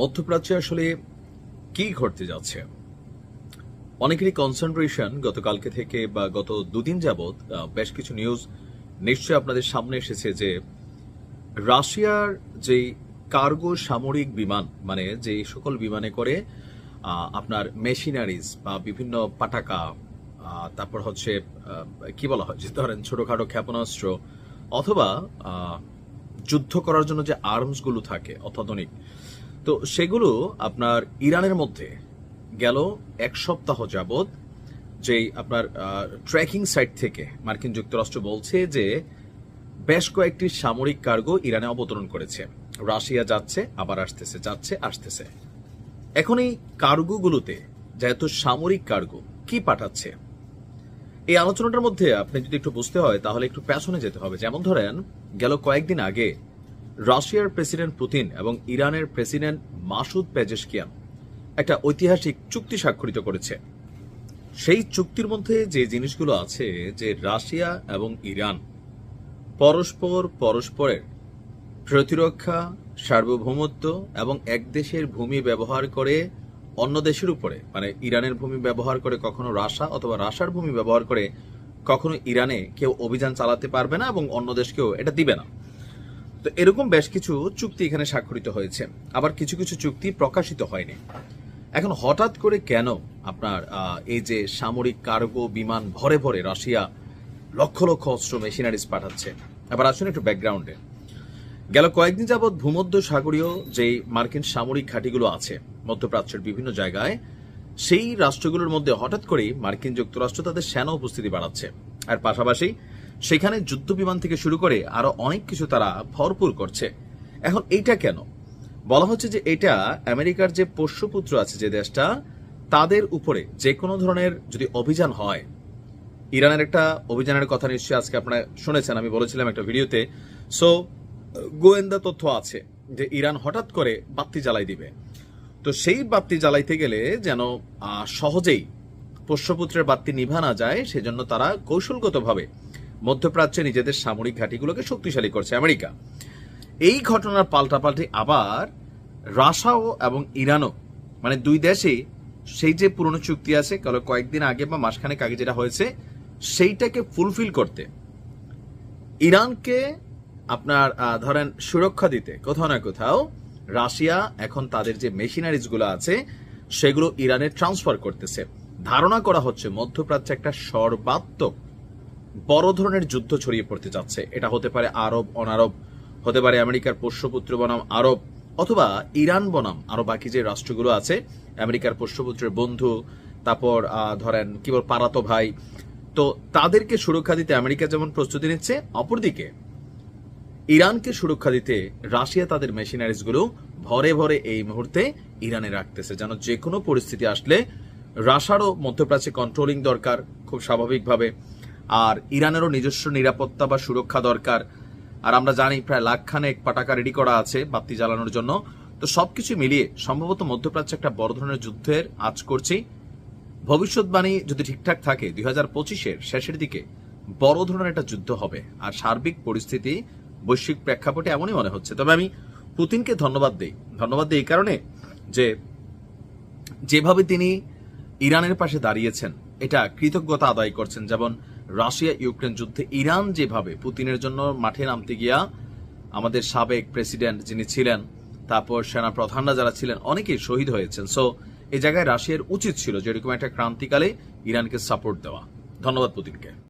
মধ্যপ্রাচ্যে আসলে কি ঘটতে যাচ্ছে? অনেকেরই কনসেন্ট্রেশন গতকালকে থেকে বা গত দুদিন যাবৎ বেশ কিছু নিউজ নিশ্চয়ই আপনাদের সামনে এসেছে যে রাশিয়ার যে কার্গো সামরিক বিমান মানে যে সকল বিমানে করে আপনার মেশিনারিজ বা বিভিন্ন পাটাকা তারপর হচ্ছে কি বলা হয়, যে ধরেন ছোটখাটো ক্ষেপণাস্ত্র অথবা যুদ্ধ করার জন্য যে আর্মসগুলো থাকে অত্যাধুনিক তো সেগুলো আপনার ইরানের মধ্যে গেল এক সপ্তাহ যাবৎ, যেই আপনার ট্র্যাকিং সাইট থেকে মার্কিন যুক্তরাষ্ট্র বলছে যে বেশ কয়েকটি সামরিক কার্গো ইরানে অবতরণ করেছে। রাশিয়া যাচ্ছে, আবার আসতেছে, যাচ্ছে, আসতেছে। এখন এই কার্গোগুলোতে যেহেতু সামরিক কার্গো, কি পাঠাচ্ছে? এই আলোচনাটার মধ্যে আপনি যদি একটু বুঝতে হয়, তাহলে একটু পেছনে যেতে হবে। যেমন ধরেন, গেল কয়েকদিন আগে রাশিয়ার প্রেসিডেন্ট পুতিন এবং ইরানের প্রেসিডেন্ট মাসুদ পেজেশকিয়ান একটা ঐতিহাসিক চুক্তি স্বাক্ষরিত করেছে। সেই চুক্তির মধ্যে যে জিনিসগুলো আছে, যে রাশিয়া এবং ইরান পরস্পর পরস্পরের প্রতিরক্ষা, সার্বভৌমত্ব এবং এক দেশের ভূমি ব্যবহার করে অন্য দেশের উপরে মানে ইরানের ভূমি ব্যবহার করে কখনো রাশা অথবা রাশার ভূমি ব্যবহার করে কখনো ইরানে কেউ অভিযান চালাতে পারবে না এবং অন্য দেশকেও এটা দিবে না। তো এরকম বেশ কিছু চুক্তি এখানে স্বাক্ষরিত হয়েছে। আবার কিছু কিছু চুক্তি প্রকাশিত হয়নি। এখন হঠাৎ করে কেন আপনার এই যে সামরিক কার্গো বিমান ভরে ভরে রাশিয়া লক্ষ লক্ষ অস্ত্র মেশিনারিজ পাঠাচ্ছে? আবার আসুন একটু ব্যাকগ্রাউন্ডে। গেল কয়েকদিন যাবৎ ভূমধ্য সাগরীয় যে মার্কিন সামরিক ঘাঁটিগুলো আছে, মধ্যপ্রাচ্যের বিভিন্ন জায়গায়, সেই রাষ্ট্রগুলোর মধ্যে হঠাৎ করেই মার্কিন যুক্তরাষ্ট্র তাদের সেনা উপস্থিতি বাড়াচ্ছে। আর পাশাপাশি সেখানে যুদ্ধ বিমান থেকে শুরু করে আরও অনেক কিছু তারা ভরপুর করছে। এখন এইটা কেন? বলা হচ্ছে যে এটা আমেরিকার যে পোষ্যপুত্র আছে যে দেশটা, তাদের উপরে যে কোনো ধরনের যদি অভিযান হয়, ইরানের একটা অভিযানের কথা নিশ্চয়ই আজকে আপনারা শুনেছেন, আমি বলেছিলাম একটা ভিডিওতে। সো গোয়েন্দা তথ্য আছে যে ইরান হঠাৎ করে বাতি জ্বালাই দিবে। তো সেই বাতি জ্বালাইতে গেলে যেন সহজেই পোষ্যপুত্রের বাতি নিভা না যায়, সেজন্য তারা কৌশলগতভাবে মধ্যপ্রাচ্যে নিজেদের সামরিক ঘাঁটিগুলোকে শক্তিশালী করছে আমেরিকা। এই ঘটনার পাল্টাপাল্টি আবার রাশাও এবং ইরানও মানে দুই দেশে সেই যে পুরনো চুক্তি আছে কয়েকদিন আগে বা মাসখানেক আগে যেটা হয়েছে, সেইটাকে ফুলফিল করতে। ইরানকে আপনার ধরেন সুরক্ষা দিতে কোথাও না কোথাও রাশিয়া এখন তাদের যে মেশিনারিজগুলো আছে, সেগুলো ইরানে ট্রান্সফার করতেছে। ধারণা করা হচ্ছে মধ্যপ্রাচ্যে একটা সর্বাত্মক বড় ধরনের যুদ্ধ ছড়িয়ে পড়তে যাচ্ছে। এটা হতে পারে আরব, অনারব, হতে পারে আমেরিকার পোষ্যপুত্র বনাম আরব, অথবা ইরান বনাম আরও বাকি যে রাষ্ট্রগুলো আছে, আমেরিকার পোষ্যপুত্রের বন্ধু, তারপর ধরেন, কি বল পারাতো ভাই। তো তাদেরকে সুরক্ষা দিতে আমেরিকা যেমন প্রস্তুতি নিচ্ছে, অপরদিকে ইরানকে সুরক্ষা দিতে রাশিয়া তাদের মেশিনারিজগুলো ভরে ভরে এই মুহূর্তে ইরানে রাখতেছে, যেন যে কোনো পরিস্থিতি আসলে রাশারও মধ্যপ্রাচ্যে কন্ট্রোলিং দরকার, খুব স্বাভাবিকভাবে। আর ইরানেরও নিজস্ব নিরাপত্তা বা সুরক্ষা দরকার। আর আমরা জানি প্রায় লাখখানেক পাটাকা রেডি করা আছে বাতি জ্বালানোর জন্য। তো সবকিছু মিলিয়ে সম্ভবত মধ্যপ্রাচ্যে একটা বড় ধরনের যুদ্ধের আজ করছি। ভবিষ্যৎবাণী যদি ঠিকঠাক থাকে, দুই হাজার পঁচিশের শেষের দিকে বড় ধরনের একটা যুদ্ধ হবে। আর সার্বিক পরিস্থিতি, বৈশ্বিক প্রেক্ষাপটে এমনই মনে হচ্ছে। তবে আমি পুতিনকে ধন্যবাদ দিই। ধন্যবাদ দিই এই কারণে যে যেভাবে তিনি ইরানের পাশে দাঁড়িয়েছেন, এটা কৃতজ্ঞতা আদায় করছেন। যেমন রাশিয়া ইউক্রেন যুদ্ধে ইরান যেভাবে পুতিনের জন্য মাঠে নামতে গিয়া আমাদের সাবেক প্রেসিডেন্ট যিনি ছিলেন, তারপর সেনা প্রধানরা যারা ছিলেন, অনেকেই শহীদ হয়েছেন। সো এই জায়গায় রাশিয়ার উচিত ছিল যেরকম একটা ক্রান্তিকালে ইরানকে সাপোর্ট দেওয়া। ধন্যবাদ পুতিনকে।